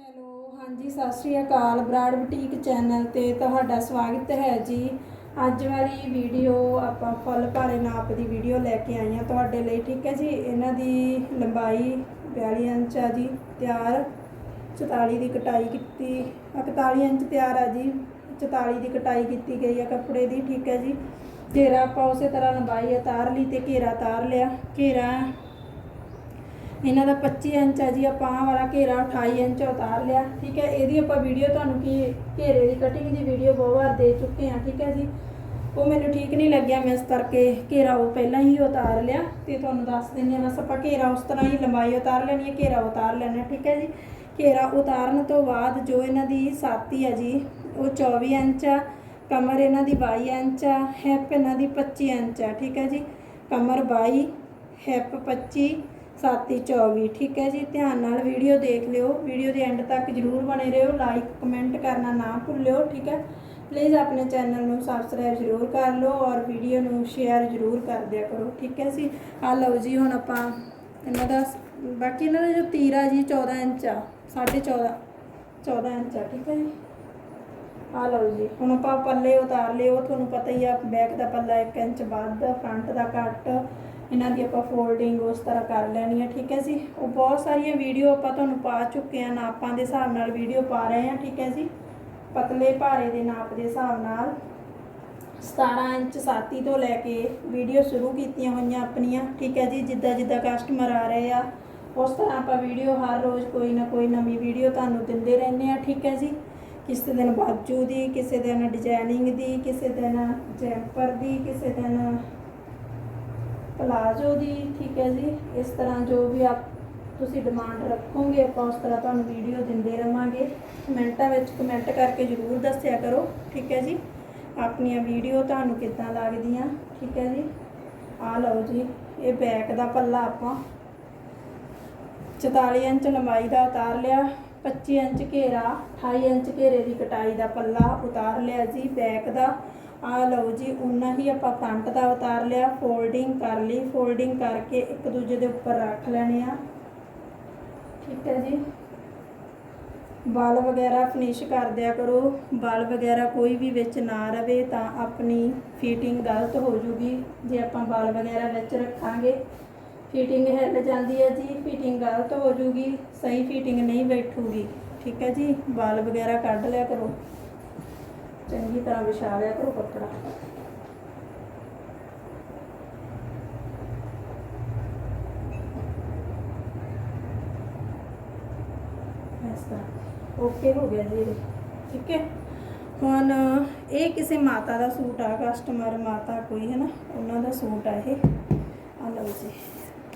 Hello, ਹਾਂਜੀ, ਸਤਿ ਸ਼੍ਰੀ ਅਕਾਲ ਬਰਾੜ ਬੁਟੀਕ ਚੈਨਲ ਤੇ ਤੁਹਾਡਾ ਸਵਾਗਤ ਹੈ ਜੀ। ਅੱਜ ਵਾਲੀ ਵੀਡੀਓ ਆਪਾਂ ਫੁੱਲ ਭਾਰੇ ਨਾਪ ਦੀ ਵੀਡੀਓ ਲੈ ਕੇ ਆਏ ਹਾਂ। ਤੁਹਾਡੇ ਲਈ ਠੀਕ ਹੈ ਜੀ? ਇਹਨਾਂ ਦੀ ਲੰਬਾਈ 42 ਇੰਚ ਆ ਜੀ, ਤਿਆਰ। 44 ਦੀ ਕਟਾਈ ਕੀਤੀ ਆ 41 ਇੰਚ ਤਿਆਰ ਆ ਜੀ। 44 ਦੀ ਕਟਾਈ ਕੀਤੀ ਗਈ ਆ ਕੱਪੜੇ ਦੀ, ਠੀਕ ਹੈ ਜੀ। ਘੇਰਾ ਆਪਾਂ ਉਸੇ ਤਰ੍ਹਾਂ ਲੰਬਾਈ ਉਤਾਰ ਲਈ ਤੇ ਘੇਰਾ ਉਤਾਰ ਲਿਆ। ਘੇਰਾ ਇਹਨਾਂ ਦਾ 25 ਇੰਚ ਆ ਜੀ, ਆਪਾਂ ਆਹ ਵਾਲਾ ਘੇਰਾ 28 ਇੰਚ ਉਤਾਰ ਲਿਆ, ਠੀਕ ਹੈ? ਇਹਦੀ ਆਪਾਂ ਵੀਡੀਓ ਤੁਹਾਨੂੰ ਕੀ ਘੇਰੇ ਦੀ ਕਟਿੰਗ ਦੀ ਵੀਡੀਓ ਬਹੁਤ ਵਾਰ ਦੇ ਚੁੱਕੇ ਹਾਂ, ਠੀਕ ਹੈ ਜੀ? ਉਹ ਮੈਨੂੰ ਠੀਕ ਨਹੀਂ ਲੱਗਿਆ ਮੈਂ ਇਸ ਕਰਕੇ ਘੇਰਾ ਉਹ ਪਹਿਲਾਂ ਹੀ ਉਤਾਰ ਲਿਆ ਤੇ ਤੁਹਾਨੂੰ ਦੱਸ ਦਿੰਦੀ ਹਾਂ, ਬਸ ਆਪਾਂ ਘੇਰਾ ਉਸ ਤਰ੍ਹਾਂ ਹੀ ਲੰਬਾਈ ਉਤਾਰ ਲੈਣੀ ਹੈ, ਘੇਰਾ ਉਤਾਰ ਲੈਣਾ ਠੀਕ ਹੈ ਜੀ? ਘੇਰਾ ਉਤਾਰਨ ਤੋਂ ਬਾਅਦ ਜੋ ਇਹਨਾਂ ਦੀ ਸਾਤੀ ਆ ਜੀ, ਉਹ 24 ਇੰਚ ਆ, ਕਮਰ ਇਹਨਾਂ ਦੀ 22 ਇੰਚ ਆ ਹੈਪ ਇਹਨਾਂ ਦੀ 25 ਇੰਚ ਆ, ਠੀਕ ਹੈ ਜੀ? ਕਮਰ 22 ਹੈਪ 25 ਸਾਤੀ 24 ਠੀਕ ਹੈ ਜੀ? ਧਿਆਨ ਨਾਲ ਵੀਡੀਓ ਦੇਖ ਲਿਓ। ਵੀਡੀਓ ਦੇ ਐਂਡ ਤੱਕ ਜਰੂਰ ਬਣੇ ਰਹੋ। ਲਾਈਕ, ਕਮੈਂਟ ਕਰਨਾ ਨਾ ਭੁੱਲਿਓ, ਠੀਕ ਹੈ? ਪਲੀਜ਼ ਆਪਣੇ ਚੈਨਲ ਨੂੰ ਸਬਸਕ੍ਰਾਈਬ ਜਰੂਰ ਕਰ ਲਓ ਔਰ ਵੀਡੀਓ ਨੂੰ ਸ਼ੇਅਰ ਜਰੂਰ ਕਰ ਦਿਆ ਕਰੋ, ਠੀਕ ਹੈ ਜੀ? ਆ ਲਓ ਜੀ, ਹੁਣ ਆਪਾਂ ਇਹਨਾਂ ਦਾ ਬਾਕੀ ਇਹਨਾਂ ਦਾ ਜੋ ਤੀਰਾ ਜੀ 14 ਇੰਚ ਆ 14.5 14 ਇੰਚ ਆ, ਠੀਕ ਹੈ ਜੀ? ਆ ਲਓ ਜੀ, ਹੁਣ ਆਪਾਂ ਪੱਲੇ ਉਤਾਰ ਲਿਓ ਤੁਹਾਨੂੰ ਪਤਾ ਹੀ ਆ, ਬੈਕ ਦਾ ਪੱਲਾ 1 ਇੰਚ ਵੱਧ ਫਰੰਟ ਦਾ ਘੱਟ ਇਹਨਾਂ ਦੀ ਆਪਾਂ ਫੋਲਡਿੰਗ ਉਸ ਤਰ੍ਹਾਂ ਕਰ ਲੈਣੀ ਹੈ ਠੀਕ ਹੈ ਜੀ? ਉਹ ਬਹੁਤ ਸਾਰੀਆਂ ਵੀਡੀਓ ਆਪਾਂ ਤੁਹਾਨੂੰ ਪਾ ਚੁੱਕੇ ਆ, ਨਾਪਾਂ ਦੇ ਹਿਸਾਬ ਨਾਲ ਵੀਡੀਓ ਪਾ ਰਹੇ ਆ, ਠੀਕ ਹੈ ਜੀ? ਪਤਲੇ ਭਾਰੇ ਦੇ ਨਾਪ ਦੇ ਹਿਸਾਬ ਨਾਲ 17 ਇੰਚ ਸਾਤੀ ਤੋਂ ਲੈ ਕੇ ਵੀਡੀਓ ਸ਼ੁਰੂ ਕੀਤੀਆਂ ਹੋਈਆਂ ਆਪਣੀਆਂ, ਠੀਕ ਹੈ ਜੀ? ਜਿੱਦਾਂ ਜਿੱਦਾਂ ਕਸਟਮਰ ਆ ਰਹੇ ਆ, ਉਸ ਤਰ੍ਹਾਂ ਆਪਾਂ ਵੀਡੀਓ ਹਰ ਰੋਜ਼ ਕੋਈ ਨਾ ਕੋਈ ਨਵੀਂ ਵੀਡੀਓ ਤੁਹਾਨੂੰ ਦਿੰਦੇ ਰਹਿੰਦੇ ਆ, ਠੀਕ ਹੈ ਜੀ? ਕਿਸੇ ਦਿਨ ਬਾਜੂ ਦੀ, ਕਿਸੇ ਦਿਨ ਡਿਜ਼ਾਈਨਿੰਗ ਦੀ, ਕਿਸੇ ਦਿਨ ਜੈਂਪਰ ਦੀ, ਕਿਸੇ ਦਿਨ ਪਲਾਜ਼ੋ ਦੀ, ਠੀਕ ਹੈ ਜੀ, ਇਸ ਤਰ੍ਹਾਂ ਜੋ ਵੀ ਆਪ, ਤੁਸੀਂ ਡਿਮਾਂਡ ਰੱਖੋਗੇ, ਆਪਾਂ ਉਸ ਤਰ੍ਹਾਂ ਤੁਹਾਨੂੰ ਵੀਡੀਓ ਦਿੰਦੇ ਰਵਾਂਗੇ। ਕਮੈਂਟਾਂ ਵਿੱਚ ਕਮੈਂਟ ਕਰਕੇ ਜਰੂਰ ਦੱਸਿਆ ਕਰੋ, ਠੀਕ ਹੈ ਜੀ। ਆਪਣੀਆਂ ਵੀਡੀਓ ਤੁਹਾਨੂੰ ਕਿੱਦਾਂ ਲੱਗਦੀਆਂ, ਠੀਕ ਹੈ ਜੀ। ਆ ਲਓ ਜੀ, ਇਹ ਬੈਕ ਦਾ ਪੱਲਾ ਆਪਾਂ। 44 ਇੰਚ ਲੰਬਾਈ ਦਾ ਉਤਾਰ ਲਿਆ। 25 ਇੰਚ ਘੇਰਾ 28 ਇੰਚ ਘੇਰੇ ਦੀ ਕਟਾਈ ਦਾ ਪੱਲਾ ਉਤਾਰ ਲਿਆ ਜੀ, ਬੈਕ ਦਾ। ਆ ਲਓ ਜੀ ਉਨਾ ਹੀ ਆਪਾਂ ਫਰੰਟ ਦਾ ਉਤਾਰ ਲਿਆ। ਫੋਲਡਿੰਗ ਕਰ ਲਈ। ਫੋਲਡਿੰਗ ਕਰਕੇ ਇੱਕ ਦੂਜੇ ਦੇ ਉੱਪਰ ਰੱਖ ਲੈਣੇ ਆ। ਠੀਕ ਹੈ ਜੀ। ਵਾਲ ਵਗੈਰਾ ਫਿਨਿਸ਼ ਕਰ ਦਿਆ ਕਰੋ। ਵਾਲ ਵਗੈਰਾ ਕੋਈ ਵੀ ਵਿੱਚ ਨਾ ਰਵੇ ਤਾਂ ਆਪਣੀ ਫਿਟਿੰਗ ਗਲਤ ਹੋ ਜੂਗੀ। ਜੇ ਆਪਾਂ ਵਾਲ ਵਗੈਰਾ ਵਿੱਚ ਰੱਖਾਂਗੇ ਫਿਟਿੰਗ ਹਿੱਲ ਜਾਂਦੀ ਹੈ ਜੀ ਫਿਟਿੰਗ ਗਲਤ ਹੋ ਜੂਗੀ, ਸਹੀ ਫਿਟਿੰਗ ਨਹੀਂ ਬੈਠੂਗੀ। ਠੀਕ ਹੈ ਜੀ, ਵਾਲ ਵਗੈਰਾ ਕੱਢ ਲਿਆ ਕਰੋ। ਚੰਗੀ ਤਰ੍ਹਾਂ ਵਿਛਾ ਲਿਆ ਕਰੋ ਕੱਪੜਾ। ਇਸ ਤਰ੍ਹਾਂ। ਓਕੇ ਹੋ ਗਿਆ ਜੀ ਇਹ। ਠੀਕ ਹੈ? ਹੁਣ ਇਹ ਕਿਸੇ ਮਾਤਾ ਦਾ ਸੂਟ ਆ ਕਸਟਮਰ ਮਾਤਾ ਕੋਈ, ਹੈ ਨਾ? ਉਹਨਾਂ ਦਾ ਸੂਟ ਆ ਇਹ। ਆ ਲਓ ਜੀ।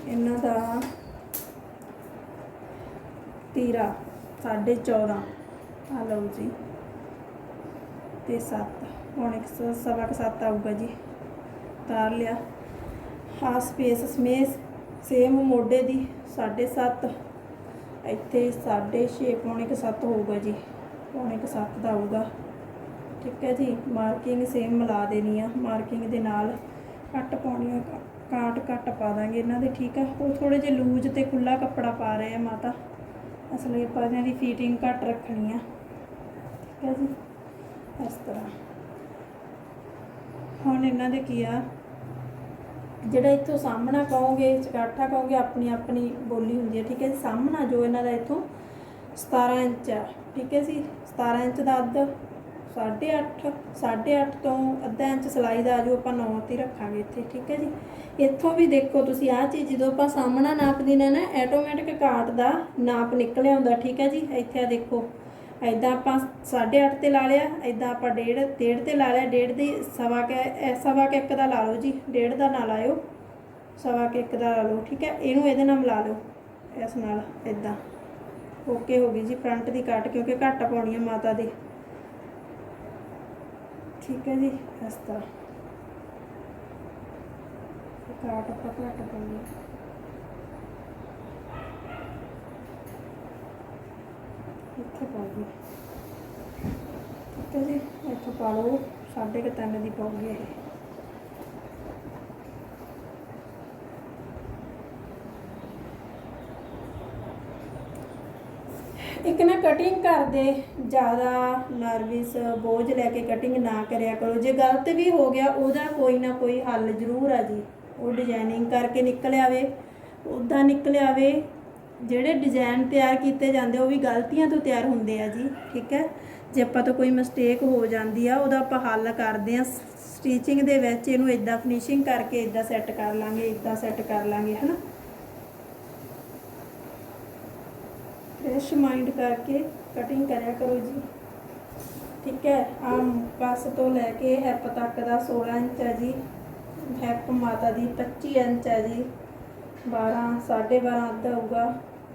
ਇਹਨਾਂ ਦਾ ਤੀਰਾ 14.5 ਆ ਲਓ ਜੀ। ਤੇ 7 ਹੁਣ 100 ਸਵਾ ਕੁ ਸੱਤ ਆਊਗਾ ਜੀ। ਤਾਰ ਲਿਆ। ਹਾਂ ਸਪੇਸ ਸਮੇਸ ਸੇਮ ਮੋਢੇ ਦੀ 7.5 ਇੱਥੇ 6.5 ਪੌਣੇ ਕੁ 7 ਹੋਊਗਾ ਜੀ। ਪੌਣੇ ਕੁ 7 ਦਾ ਆਊਗਾ। ਠੀਕ ਹੈ ਜੀ। ਮਾਰਕਿੰਗ ਸੇਮ ਮਿਲਾ ਦੇਣੀ ਆ। ਮਾਰਕਿੰਗ ਦੇ ਨਾਲ ਕੱਟ ਪਾਉਣੀ ਆ ਕਾ- ਕਾਟ ਕੱਟ ਪਾ ਦਾਂਗੇ ਇਹਨਾਂ ਦੇ, ਠੀਕ ਆ? ਉਹ ਥੋੜੇ ਜਿਹਾ ਲੂਜ ਤੇ ਖੁੱਲਾ ਕੱਪੜਾ ਪਾ ਰਹੇ ਆ ਮਾਤਾ। ਅਸਲ ਇਹ ਆਪਾਂ ਇਹਨਾਂ ਦੀ ਫੀਟਿੰਗ ਘੱਟ ਰੱਖਣੀ ਆ। ਠੀਕ ਹੈ ਜੀ? ਇਸ ਤਰ੍ਹਾਂ। ਹੁਣ ਇਹਨਾਂ ਦੇ ਕੀ ਆ? ਜਿਹੜਾ ਇੱਥੋਂ ਸਾਹਮਣਾ ਕਹੋਗੇ, ਚਕਾਠਾ ਕਹੋਗੇ, ਆਪਣੀ ਆਪਣੀ ਬੋਲੀ ਹੁੰਦੀ ਹੈ ਠੀਕ ਹੈ ਜੀ? ਸਾਹਮਣਾ ਜੋ ਇਹਨਾਂ ਦਾ ਇੱਥੋਂ 17 ਇੰਚ ਆ, ਠੀਕ ਹੈ ਜੀ? 17 ਇੰਚ ਦਾ ਅੱਧ। 8.5 8.5 ਤੋਂ ਅੱਧਾ ਇੰਚ ਸਲਾਈ ਦਾ ਜੋ ਆਪਾਂ 9 ਤੇ ਰੱਖਾਂਗੇ ਇੱਥੇ, ਠੀਕ ਹੈ ਜੀ? ਇੱਥੋਂ ਵੀ ਦੇਖੋ ਤੁਸੀਂ ਆਹ ਚੀਜ਼, ਜਦੋਂ ਆਪਾਂ ਸਾਹਮਣਾ ਨਾਪ ਦੇਣਾ ਨਾ ਆਟੋਮੈਟਿਕ ਕਾਟ ਦਾ ਨਾਪ ਨਿਕਲ ਆਉਂਦਾ ਠੀਕ ਹੈ ਜੀ? ਇੱਥੇ ਆ ਦੇਖੋ ਐਦਾਂ ਆਪਾਂ 8.5 ਤੇ ਲਾ ਲਿਆ ਐਦਾਂ ਆਪਾਂ 1.5 1.5 ਤੇ ਲਾ ਲਿਆ 1.5 ਦੀ ਸਵਾ ਕੇ ਸਵਾ ਕੇ ਇੱਕ ਦਾ ਲਾ ਲਓ ਜੀ 1.5 ਦਾ ਨਾ ਲਾਇਓ, ਸਵਾ ਕੇ ਇੱਕ ਦਾ ਲਾ ਲਓ, ਠੀਕ ਹੈ? ਇਹਨੂੰ ਇਹਦੇ ਨਾਲ ਮਿਲਾ ਲਓ, ਇਸ ਨਾਲ ਐਦਾਂ ਓਕੇ ਹੋ ਗਈ ਜੀ ਫਰੰਟ ਦੀ ਕੱਟ, ਕਿਉਂਕਿ ਘੱਟ ਪਾਉਣੀ ਹੈ ਮਾਤਾ ਦੀ। ਠੀਕ ਹੈ ਜੀ, ਇਸ ਤਰ੍ਹਾਂ। ਕਾਟ ਆਪਾਂ ਘੱਟ ਪਾਉਣੀ ਹੈ। ਇੱਥੇ ਪਾ ਠੀਕ ਹੈ ਜੀ, ਇੱਥੇ ਪਾ ਲਓ, ਸਾਢੇ ਕੁ ਤਿੰਨ ਦੀ ਪਾਉਗੀ ਇਹ। ਇੱਕ ਨਾ ਕਟਿੰਗ ਕਰਦੇ ਜ਼ਿਆਦਾ ਨਰਵਸ ਬੋਝ ਲੈ ਕੇ ਕਟਿੰਗ ਨਾ ਕਰਿਆ ਕਰੋ। ਜੇ ਗਲਤ ਵੀ ਹੋ ਗਿਆ, ਉਹਦਾ ਕੋਈ ਨਾ ਕੋਈ ਹੱਲ ਜ਼ਰੂਰ ਆ ਜੀ। ਉਹ ਡਿਜ਼ਾਈਨਿੰਗ ਕਰਕੇ ਨਿਕਲ ਆਵੇ ਉਦਾਂ ਨਿਕਲ ਆਵੇ, ਜਿਹੜੇ ਡਿਜ਼ਾਈਨ ਤਿਆਰ ਕੀਤੇ ਜਾਂਦੇ ਉਹ ਵੀ ਗਲਤੀਆਂ ਤੋਂ ਤਿਆਰ ਹੁੰਦੇ ਆ ਜੀ, ਠੀਕ ਹੈ? ਜੇ ਆਪਾਂ ਤੋਂ ਕੋਈ ਮਿਸਟੇਕ ਹੋ ਜਾਂਦੀ ਆ, ਉਹਦਾ ਆਪਾਂ ਹੱਲ ਕਰਦੇ ਆ। ਸਟੀਚਿੰਗ ਦੇ ਵਿੱਚ ਇਹਨੂੰ ਇਦਾਂ ਫਿਨਿਸ਼ਿੰਗ ਕਰਕੇ ਇਦਾਂ ਸੈੱਟ ਕਰ ਲਾਂਗੇ ਇਦਾਂ ਸੈੱਟ ਕਰ ਲਾਂਗੇ, ਹਨਾ? ਫਰੈਸ਼ ਮਾਈਂਡ ਕਰਕੇ ਕਟਿੰਗ ਕਰਿਆ ਕਰੋ ਜੀ। ਠੀਕ ਹੈ? ਆਮ ਪਾਸ ਤੋਂ ਲੈ ਕੇ ਹੈਪ ਤੱਕ ਦਾ 16 ਇੰਚ ਹੈ ਜੀ। ਹੈਪ ਮਾਤਾ ਦੀ 25 ਇੰਚ ਹੈ ਜੀ। 12 12.5 ਅੱਧਾ ਹੋਊਗਾ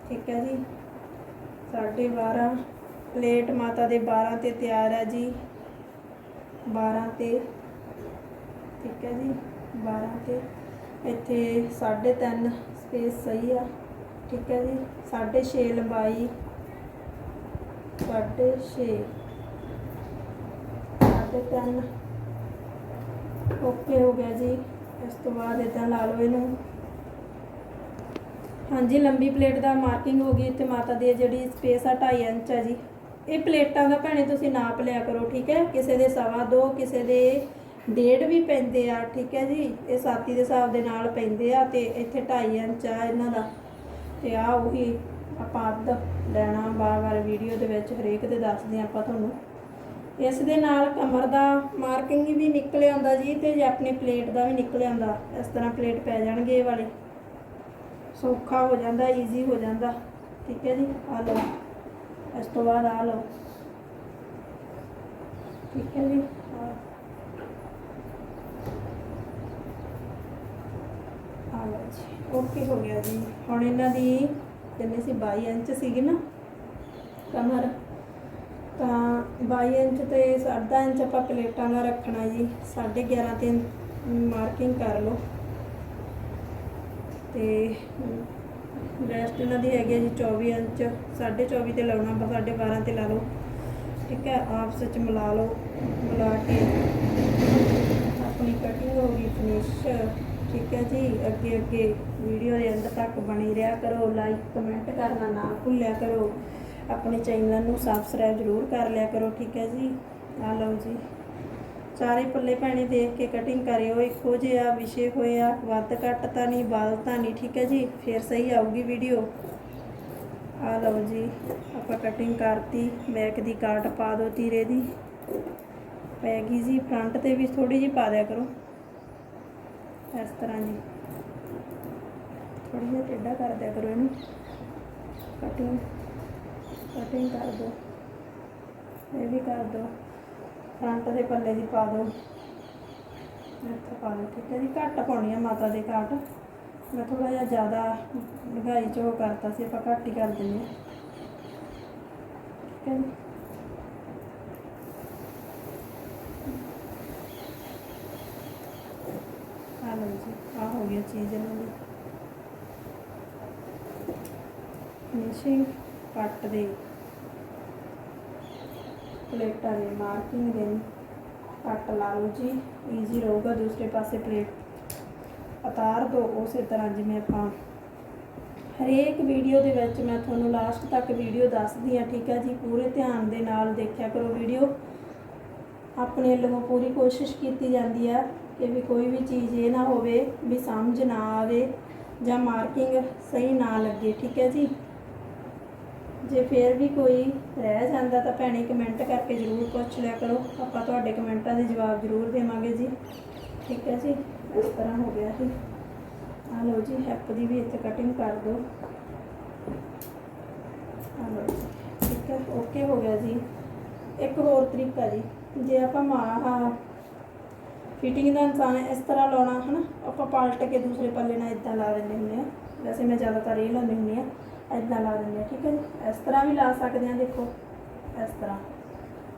ਠੀਕ ਹੈ ਜੀ? 12.5 ਪਲੇਟ ਮਾਤਾ ਦੇ 12 ਤੇ ਤਿਆਰ ਹੈ ਜੀ। 12 ਤੇ। ਠੀਕ ਹੈ ਜੀ? 12 ਤੇ। ਇੱਥੇ 3.5 ਸਪੇਸ ਸਹੀ ਆ। ਠੀਕ ਹੈ ਜੀ 6.5 ਲੰਬਾਈ 6.5 3.5 ਓਕੇ ਹੋ ਗਿਆ ਜੀ। ਇਸ ਤੋਂ ਬਾਅਦ ਇਦਾਂ ਲਾ ਲਓ ਇਹਨੂੰ। ਹਾਂਜੀ, ਲੰਬੀ ਪਲੇਟ ਦਾ ਮਾਰਕਿੰਗ ਹੋ ਗਈ ਇੱਥੇ ਮਾਤਾ ਦੀ ਜਿਹੜੀ ਸਪੇਸ ਆ 2.5 ਇੰਚ ਆ ਜੀ। ਇਹ ਪਲੇਟਾਂ ਦਾ ਭੈਣੇ ਤੁਸੀਂ ਨਾਪ ਲਿਆ ਕਰੋ, ਠੀਕ ਹੈ? ਕਿਸੇ ਦੇ ਸਵਾ ਦੋ, ਕਿਸੇ ਦੇ ਡੇਢ ਵੀ ਪੈਂਦੇ ਆ, ਠੀਕ ਹੈ ਜੀ? ਇਹ ਸਾਥੀ ਦੇ ਹਿਸਾਬ ਦੇ ਨਾਲ ਪੈਂਦੇ ਆ ਤੇ ਇੱਥੇ 2.5 ਇੰਚ ਆ ਇਹਨਾਂ ਦਾ। ਤੇ ਆ ਉਹੀ ਆਪਾਂ ਅੱਧ ਲੈਣਾ ਬਾਰ-ਬਾਰ ਵੀਡੀਓ ਦੇ ਵਿੱਚ ਹਰੇਕ ਦੇ ਦੱਸਦੇ ਹਾਂ ਆਪਾਂ ਤੁਹਾਨੂੰ। ਇਸ ਦੇ ਨਾਲ ਕਮਰ ਦਾ ਮਾਰਕਿੰਗ ਵੀ ਨਿਕਲ ਆਉਂਦਾ ਜੀ ਤੇ ਜੇ ਆਪਣੀ ਪਲੇਟ ਦਾ ਵੀ ਨਿਕਲ ਆਉਂਦਾ, ਇਸ ਤਰ੍ਹਾਂ ਪਲੇਟ ਪੈ ਜਾਣਗੇ ਇਹ ਵਾਲੇ। ਸੌਖਾ ਹੋ ਜਾਂਦਾ ਈਜ਼ੀ ਹੋ ਜਾਂਦਾ। ਠੀਕ ਹੈ ਜੀ, ਆ ਲਓ। ਇਸ ਤੋਂ ਬਾਅਦ ਆ ਲਓ। ਠੀਕ ਹੈ ਜੀ ਆਹ। ਆ ਲਓ ਜੀ। ਓਕੇ ਹੋ ਗਿਆ ਜੀ? ਹੁਣ ਇਹਨਾਂ ਦੀ ਕਿੰਨੀ ਸੀ 22 ਇੰਚ ਸੀਗੀ ਨਾ ਕਮਰ। ਤਾਂ 22 ਇੰਚ ਤੇ 7.5 ਇੰਚ ਆਪਾਂ ਪਲੇਟਾਂ ਦਾ ਰੱਖਣਾ ਜੀ। 11.5 ਤੇ ਮਾਰਕਿੰਗ ਕਰ ਲਓ। ਤੇ ਰੈਸਟ ਇਹਨਾਂ ਦੀ ਹੈਗੀ ਹੈ ਜੀ 24 ਇੰਚ। 24.5 ਤੇ ਲਾਉਣਾ ਬਸ 12.5 ਤੇ ਲਾ ਲਓ। ਠੀਕ ਹੈ, ਆਪਸ ਵਿੱਚ ਮਿਲਾ ਲਓ, ਮਿਲਾ ਕੇ ਆਪਣੀ ਕਟਿੰਗ ਹੋ ਗਈ ਫਿਨਿਸ਼ ਠੀਕ ਹੈ ਜੀ, ਅੱਗੇ ਅੱਗੇ ਵੀਡੀਓ ਦੇ ਅੰਤ ਤੱਕ ਬਣੀ ਰਿਹਾ ਕਰੋ ਲਾਈਕ ਕਮੈਂਟ ਕਰਨਾ ਨਾ ਭੁੱਲਿਆ ਕਰੋ। ਆਪਣੇ ਚੈਨਲ ਨੂੰ ਸਬਸਕ੍ਰਾਈਬ ਜ਼ਰੂਰ ਕਰ ਲਿਆ ਕਰੋ, ਠੀਕ ਹੈ ਜੀ? ਆ ਲਓ ਜੀ। ਚਾਰੇ ਪੱਲੇ ਭੈਣੇ ਦੇਖ ਕੇ ਕਟਿੰਗ ਕਰਿਓ, ਇੱਕੋ ਜਿਹਾ ਵਿਸ਼ੇ ਹੋਇਆ ਵੱਧ ਘੱਟ ਤਾਂ ਨਹੀਂ, ਬਲ ਤਾਂ ਨਹੀਂ, ਠੀਕ ਹੈ ਜੀ? ਫਿਰ ਸਹੀ ਆਊਗੀ ਵੀਡੀਓ ਆ ਲਓ ਜੀ, ਆਪਾਂ ਕਟਿੰਗ ਕਰਤੀ ਬੈਕ ਦੀ ਕਾਟ ਪਾ ਦਿਓ ਤੀਰੇ ਦੀ। ਪੈ ਗਈ ਜੀ ਫਰੰਟ ਤੇ ਵੀ ਥੋੜੀ ਜਿਹੀ ਪਾ ਦਿਆ ਕਰੋ। ਇਸ ਤਰ੍ਹਾਂ ਜੀ। ਥੋੜੀ ਜਿਹਾ ਟੇਢਾ ਕਰ ਦਿਆ ਕਰੋ ਇਹਨੂੰ। ਕਟਿੰਗ ਕਟਿੰਗ ਕਰ ਦਿਓ। ਇਹ ਵੀ ਕਰ ਦਿਓ। ਫਰੰਟ ਦੇ ਪੱਲੇ ਦੀ ਪਾ ਦਿਓ। ਇੱਥੇ ਪਾ ਦਿਓ, ਠੀਕ ਹੈ ਜੀ। ਘੱਟ ਪਾਉਣੀ ਆ ਮਾਤਾ ਦੇ ਘਾਟ। ਮੈਂ ਥੋੜਾ ਜਿਹਾ ਜ਼ਿਆਦਾ ਲਗਾਈ ਚ ਉਹ ਕਰਤਾ ਸੀ, ਆਪਾਂ ਘੱਟ ਹੀ ਕਰ ਦਿੰਦੇ ਹਾਂ। ਠੀਕ ਹੈ ਜੀ ਆ ਲਓ ਜੀ ਆ ਚੀਜ਼ ਇਹਨਾਂ ਦੀ ਫਿਨਿਸ਼ਿੰਗ ਕੱਟ ਦੇ। ਪਲੇਟਾਂ ਦੇ ਮਾਰਕਿੰਗ ਦੇ। ਕੱਟ ਲਾ ਲਓ ਜੀ ਈਜ਼ੀ ਰਹੂਗਾ ਦੂਸਰੇ ਪਾਸੇ ਪਲੇਟ। ਉਤਾਰ ਦੋ ਉਸੇ ਤਰ੍ਹਾਂ ਜਿਵੇਂ ਆਪਾਂ। ਹਰੇਕ ਵੀਡੀਓ ਦੇ ਵਿੱਚ ਮੈਂ ਤੁਹਾਨੂੰ ਲਾਸਟ ਤੱਕ ਵੀਡੀਓ ਦੱਸਦੀ ਆ ਠੀਕ ਹੈ ਜੀ? ਪੂਰੇ ਧਿਆਨ ਦੇ ਨਾਲ ਦੇਖਿਆ ਕਰੋ ਵੀਡੀਓ। ਆਪਣੇ ਵੱਲੋਂ ਪੂਰੀ ਕੋਸ਼ਿਸ਼ ਕੀਤੀ ਜਾਂਦੀ ਆ। ਕਿ ਵੀ ਕੋਈ ਵੀ ਚੀਜ਼ ਇਹ ਨਾ ਹੋਵੇ ਵੀ ਸਮਝ ਨਾ ਆਵੇ ਜਾਂ ਮਾਰਕਿੰਗ ਸਹੀ ਨਾ ਲੱਗੇ, ਠੀਕ ਹੈ ਜੀ? ਜੇ ਫੇਰ ਵੀ ਕੋਈ ਰਹਿ ਜਾਂਦਾ ਤਾਂ ਭੈਣੇ ਕਮੈਂਟ ਕਰਕੇ ਜ਼ਰੂਰ ਪੁੱਛ ਲਿਆ ਕਰੋ। ਆਪਾਂ ਤੁਹਾਡੇ ਕਮੈਂਟਾਂ ਦੇ ਜਵਾਬ ਜ਼ਰੂਰ ਦੇਵਾਂਗੇ ਜੀ। ਠੀਕ ਹੈ ਜੀ? ਇਸ ਤਰ੍ਹਾਂ ਹੋ ਗਿਆ ਜੀ। ਆ ਲਓ ਜੀ, ਹੈਪ ਦੀ ਵੀ ਇੱਥੇ ਕਟਿੰਗ ਕਰ ਦਿਓ। ਆ ਲਓ ਠੀਕ ਹੈ ਓਕੇ ਹੋ ਗਿਆ ਜੀ। ਇੱਕ ਹੋਰ ਤਰੀਕਾ ਜੀ, ਜੇ ਆਪਾਂ ਮਾ ਫਿਟਿੰਗ ਦਾ ਇਨਸਾਨ ਇਸ ਤਰ੍ਹਾਂ ਲਾਉਣਾ, ਹਨਾ? ਆਪਾਂ ਪਲਟ ਕੇ ਦੂਸਰੇ ਪੱਲੇ ਨਾਲ ਇਦਾਂ ਲਾ ਦਿੰਦੇ ਹੁੰਦੇ ਆ। ਵੈਸੇ ਮੈਂ ਜ਼ਿਆਦਾਤਰ ਇਹ ਲਾਉਂਦੀ ਹੁੰਦੀ ਆ ਇਦਾਂ ਲਾ ਦਿੰਦੇ ਆ, ਠੀਕ ਹੈ ਇਸ ਤਰ੍ਹਾਂ ਵੀ ਲਾ ਸਕਦੇ ਆ, ਦੇਖੋ, ਇਸ ਤਰ੍ਹਾਂ।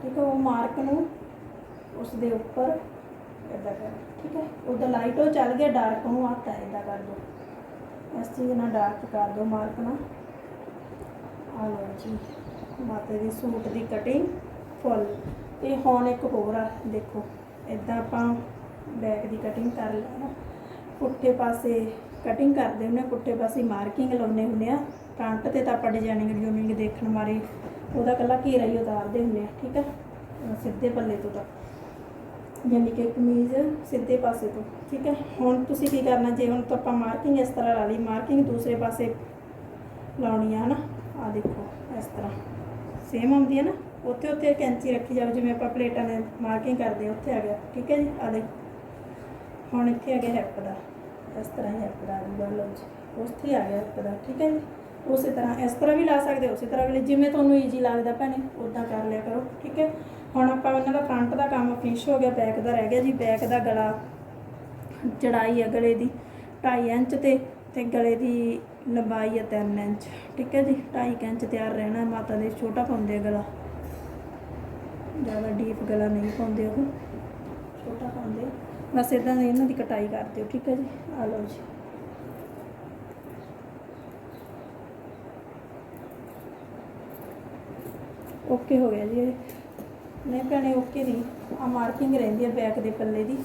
ਠੀਕ ਹੈ ਉਹ ਮਾਰਕ ਨੂੰ ਉਸ ਦੇ ਉੱਪਰ ਇਦਾਂ ਕਰ, ਠੀਕ ਹੈ ਉਹਦਾ ਲਾਈਟ ਉਹ ਚੱਲ ਗਿਆ ਡਾਰਕ ਨੂੰ ਹੱਥ ਹੈ ਇਦਾਂ ਕਰ ਦੋ। ਇਸ ਚੀਜ਼ ਨਾਲ ਡਾਰਕ ਕਰ ਦੋ ਮਾਰਕ ਨਾਲ। ਆ ਲਓ ਜੀ, ਮਾਤੇ ਦੀ ਸੂਟ ਦੀ ਕਟਿੰਗ ਫੁੱਲ ਇਹ ਹੁਣ ਇੱਕ ਹੋਰ ਆ, ਦੇਖੋ। ਇਦਾਂ ਆਪਾਂ ਬੈਕ ਦੀ ਕਟਿੰਗ ਕਰ ਲੈਣਾ ਪੁੱਠੇ ਪਾਸੇ ਕਟਿੰਗ ਕਰਦੇ ਹੁੰਦੇ ਆ, ਪੁੱਠੇ ਪਾਸੇ ਮਾਰਕਿੰਗ ਲਾਉਂਦੇ ਹੁੰਦੇ ਆ। ਫਰੰਟ ਤੇ ਤਾਂ ਆਪਾਂ ਡਿਜ਼ਾਈਨਿੰਗ ਡਿਜ਼ਾਈਨਿੰਗ ਦੇਖਣ ਮਾਰੇ ਉਹਦਾ ਕੱਲਾ ਘੇਰਾ ਹੀ ਉਤਾਰਦੇ ਹੁੰਦੇ ਆ, ਠੀਕ ਆ? ਸਿੱਧੇ ਪੱਲੇ ਤੋਂ ਤਾਂ। ਯਾਨੀ ਕਿ ਕਮੀਜ਼ ਸਿੱਧੇ ਪਾਸੇ ਤੋਂ, ਠੀਕ ਹੈ ਹੁਣ ਤੁਸੀਂ ਕੀ ਕਰਨਾ, ਜੇ ਹੁਣ ਤਾਂ ਆਪਾਂ ਮਾਰਕਿੰਗ ਇਸ ਤਰ੍ਹਾਂ ਲਾ ਲਈ ਮਾਰਕਿੰਗ ਦੂਸਰੇ ਪਾਸੇ ਲਾਉਣੀ ਆ, ਹਨਾ? ਆ ਦੇਖੋ, ਇਸ ਤਰ੍ਹਾਂ। ਸੇਮ ਆਉਂਦੀ ਹੈ ਨਾ? ਉੱਥੇ ਉੱਥੇ ਕੈਂਚੀ ਰੱਖੀ ਜਾਵੇ, ਜਿਵੇਂ ਆਪਾਂ ਪਲੇਟਾਂ ਦੇ ਮਾਰਕਿੰਗ ਕਰਦੇ ਹਾਂ, ਉੱਥੇ ਆ ਗਿਆ। ਠੀਕ ਹੈ ਜੀ? ਆ ਦੇਖੋ। ਹੁਣ ਇੱਥੇ ਆ ਗਿਆ ਹੈਪ ਦਾ। ਇਸ ਤਰ੍ਹਾਂ ਹੀ ਹੈਪ ਦਾ ਆ ਲਓ ਜੀ। ਉੱਥੇ ਆ ਗਿਆ ਹੈਪ ਦਾ। ਠੀਕ ਹੈ ਜੀ? ਉਸੇ ਤਰ੍ਹਾਂ, ਇਸ ਤਰ੍ਹਾਂ ਵੀ ਲਾ ਸਕਦੇ ਹੋ, ਉਸੇ ਤਰ੍ਹਾਂ ਵੀ ਜਿਵੇਂ ਤੁਹਾਨੂੰ ਈਜ਼ੀ ਲੱਗਦਾ ਭੈਣੇ ਉਦਾਂ ਕਰ ਲਿਆ ਕਰੋ। ਠੀਕ ਹੈ? ਹੁਣ ਆਪਾਂ ਉਹਨਾਂ ਦਾ ਫਰੰਟ ਦਾ ਕੰਮ ਫਿਨਿਸ਼ ਹੋ ਗਿਆ ਬੈਕ ਦਾ ਰਹਿ ਗਿਆ ਜੀ। ਬੈਕ ਦਾ ਗਲਾ ਚੜਾਈ ਹੈ ਗਲੇ ਦੀ 2.5 ਇੰਚ ਤੇ ਤੇ ਗਲੇ ਦੀ ਲੰਬਾਈ ਹੈ 3 ਇੰਚ। ਠੀਕ ਹੈ ਜੀ? 2.5 ਇੰਚ ਤਿਆਰ ਰਹਿਣਾ, ਮਾਤਾ ਦੇ ਛੋਟਾ ਪਾਉਂਦੇ ਆ ਗਲਾ ਜ਼ਿਆਦਾ ਡੀਪ ਗਲਾ ਨਹੀਂ ਪਾਉਂਦੇ ਉਹ। ਛੋਟਾ ਪਾਉਂਦੇ। ਬਸ ਇਦਾਂ ਦੀ ਇਹਨਾਂ ਦੀ ਕਟਾਈ ਕਰ ਦਿਓ, ਠੀਕ ਹੈ ਜੀ? ਆ ਲਓ ਜੀ। ਓਕੇ ਹੋ ਗਿਆ ਜੀ ਇਹ। ਨਹੀਂ ਭੈਣੇ, ਓਕੇ ਨਹੀਂ। ਆ ਮਾਰਕਿੰਗ ਰਹਿੰਦੀ ਹੈ ਬੈਕ ਦੇ ਪੱਲੇ ਦੀ।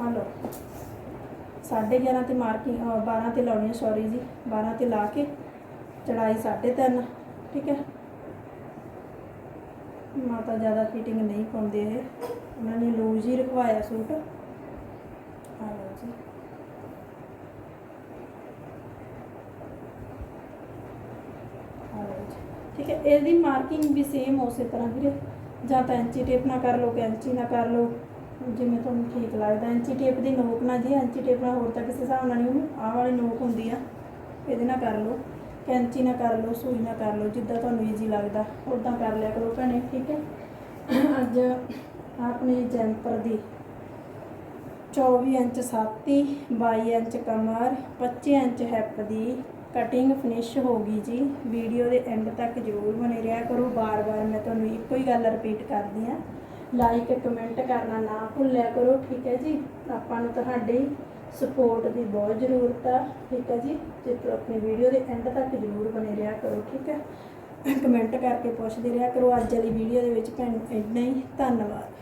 ਆ ਲਓ। 11.5 ਤੇ ਮਾਰਕਿੰਗ 12 ਤੇ ਲਾਉਣੀ ਹੈ ਸੌਰੀ ਜੀ। 12 ਤੇ ਲਾ ਕੇ ਚੜਾਈ 3.5 ਠੀਕ ਹੈ? ਮਾਤਾ ਜ਼ਿਆਦਾ ਫਿਟਿੰਗ ਨਹੀਂ ਪਾਉਂਦੇ ਇਹ। ਉਹਨਾਂ ਨੇ ਲੂਜ਼ ਹੀ ਰਖਵਾਇਆ ਸੂਟ। ਆ ਲਓ ਜੀ। ਠੀਕ ਹੈ, ਇਹਦੀ ਮਾਰਕਿੰਗ ਵੀ ਸੇਮ ਉਸੇ ਤਰ੍ਹਾਂ ਵੀਰੇ। ਜਾਂ ਤਾਂ ਐਂਚੀ ਟੇਪ ਨਾਲ ਕਰ ਲਓ, ਕੈਂਚੀ ਨਾਲ ਕਰ ਲਓ। ਜਿਵੇਂ ਤੁਹਾਨੂੰ ਠੀਕ ਲੱਗਦਾ। ਐਂਚੀ ਟੇਪ ਦੀ ਨੋਕ ਨਾਲ ਜੀ, ਐਂਚੀ ਟੇਪ ਨਾਲ ਹੋਰ ਤਾਂ ਕਿਸੇ ਹਿਸਾਬ ਨਾਲ ਨਹੀਂ ਉਹਨੂੰ ਆਹ ਵਾਲੀ ਨੋਕ ਹੁੰਦੀ ਆ, ਇਹਦੇ ਨਾਲ ਕਰ ਲਓ। ਕੈਂਚੀ ਨਾਲ ਕਰ ਲਓ, ਸੂਈ ਨਾਲ ਕਰ ਲਓ, ਜਿੱਦਾਂ ਤੁਹਾਨੂੰ ਈਜ਼ੀ ਲੱਗਦਾ ਉਦਾਂ ਕਰ ਲਿਆ ਕਰੋ ਭੈਣੇ, ਠੀਕ ਹੈ? ਅੱਜ ਆਪਣੀ ਜੈਂਪਰ ਦੀ 24 ਇੰਚ ਸਾਤੀ 22 ਇੰਚ ਕਮਰ 25 ਇੰਚ ਹੈਪ ਦੀ ਕਟਿੰਗ ਫਿਨਿਸ਼ ਹੋ ਗਈ ਜੀ। ਵੀਡੀਓ ਦੇ ਐਂਡ ਤੱਕ ਜ਼ਰੂਰ ਬਣੇ ਰਿਹਾ ਕਰੋ। ਬਾਰ-ਬਾਰ ਮੈਂ ਤੁਹਾਨੂੰ ਇੱਕੋ ਹੀ ਗੱਲ ਰਿਪੀਟ ਕਰਦੀ ਹਾਂ। ਲਾਈਕ ਕਮੈਂਟ ਕਰਨਾ ਨਾ ਭੁੱਲਿਆ ਕਰੋ, ਠੀਕ ਹੈ ਜੀ? ਆਪਾਂ ਨੂੰ ਤੁਹਾਡੇ ਸਪੋਰਟ ਦੀ ਬਹੁਤ ਜ਼ਰੂਰਤ ਆ, ਠੀਕ ਹੈ ਜੀ? ਜੇਕਰ ਤੁਸੀਂ ਆਪਣੀ ਵੀਡੀਓ ਦੇ ਐਂਡ ਤੱਕ ਜ਼ਰੂਰ ਬਣੇ ਰਿਹਾ ਕਰੋ, ਠੀਕ ਹੈ ਕਮੈਂਟ ਕਰਕੇ ਪੁੱਛਦੇ ਰਿਹਾ ਕਰੋ, ਅੱਜ ਵਾਲੀ ਵੀਡੀਓ ਦੇ ਵਿੱਚ ਭੈਣ ਇੰਨਾ ਹੀ ਧੰਨਵਾਦ।